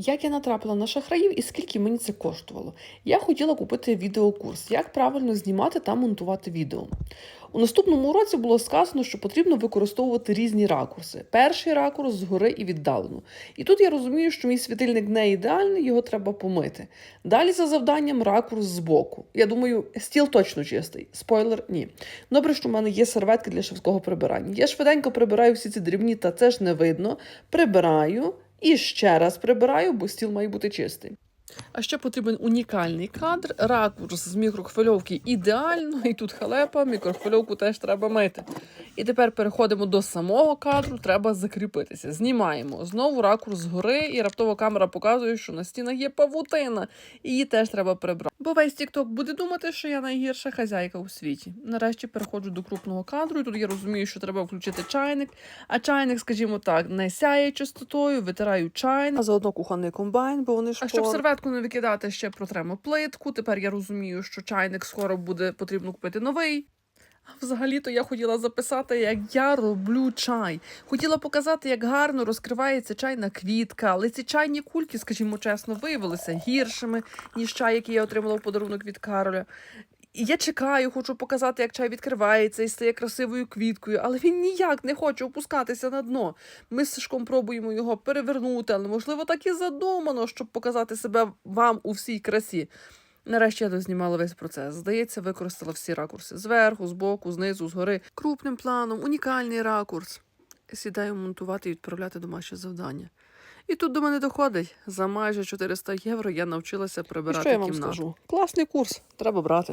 Як я натрапила на шахраїв і скільки мені це коштувало? Я хотіла купити відеокурс, як правильно знімати та монтувати відео. У наступному уроці було сказано, що потрібно використовувати різні ракурси. Перший ракурс згори і віддалено. І тут я розумію, що мій світильник не ідеальний, його треба помити. Далі за завданням ракурс збоку. Я думаю, стіл точно чистий. Спойлер, ні. Добре, що в мене є серветки для швидкого прибирання. Я швиденько прибираю всі ці дрібні, та це ж не видно. Прибираю і ще раз прибираю, бо стіл має бути чистий. А ще потрібен унікальний кадр, ракурс з мікрохвильовки ідеально, і тут халепа, мікрохвильовку теж треба мити. І тепер переходимо до самого кадру, треба закріпитися. Знімаємо знову ракурс згори, і раптово камера показує, що на стінах є павутина, і її теж треба прибрати. Бо весь TikTok буде думати, що я найгірша хазяйка у світі. Нарешті переходжу до крупного кадру, і тут я розумію, що треба включити чайник. А чайник, скажімо так, не сяє чистотою, витираю чайник, а заодно кухонний комбайн, бо вони ж. А щоб серветку не викидати, ще протремо плитку. Тепер я розумію, що чайник скоро буде потрібно купити новий. А Взагалі-то я хотіла записати, як я роблю чай. Хотіла показати, як гарно розкривається чайна квітка, але ці чайні кульки, скажімо чесно, виявилися гіршими, ніж чай, який я отримала в подарунок від Кароля. І я чекаю, хочу показати, як чай відкривається і стає красивою квіткою, але він ніяк не хоче опускатися на дно. Ми з Сашком пробуємо його перевернути, але можливо так і задумано, щоб показати себе вам у всій красі. Нарешті я дознімала весь процес. Здається, використала всі ракурси зверху, збоку, знизу, згори, крупним планом, унікальний ракурс. Сідаю монтувати і відправляти домашнє завдання. І тут до мене доходить. За майже 400 євро я навчилася прибирати що я вам кімнату. скажу? Класний курс, треба брати.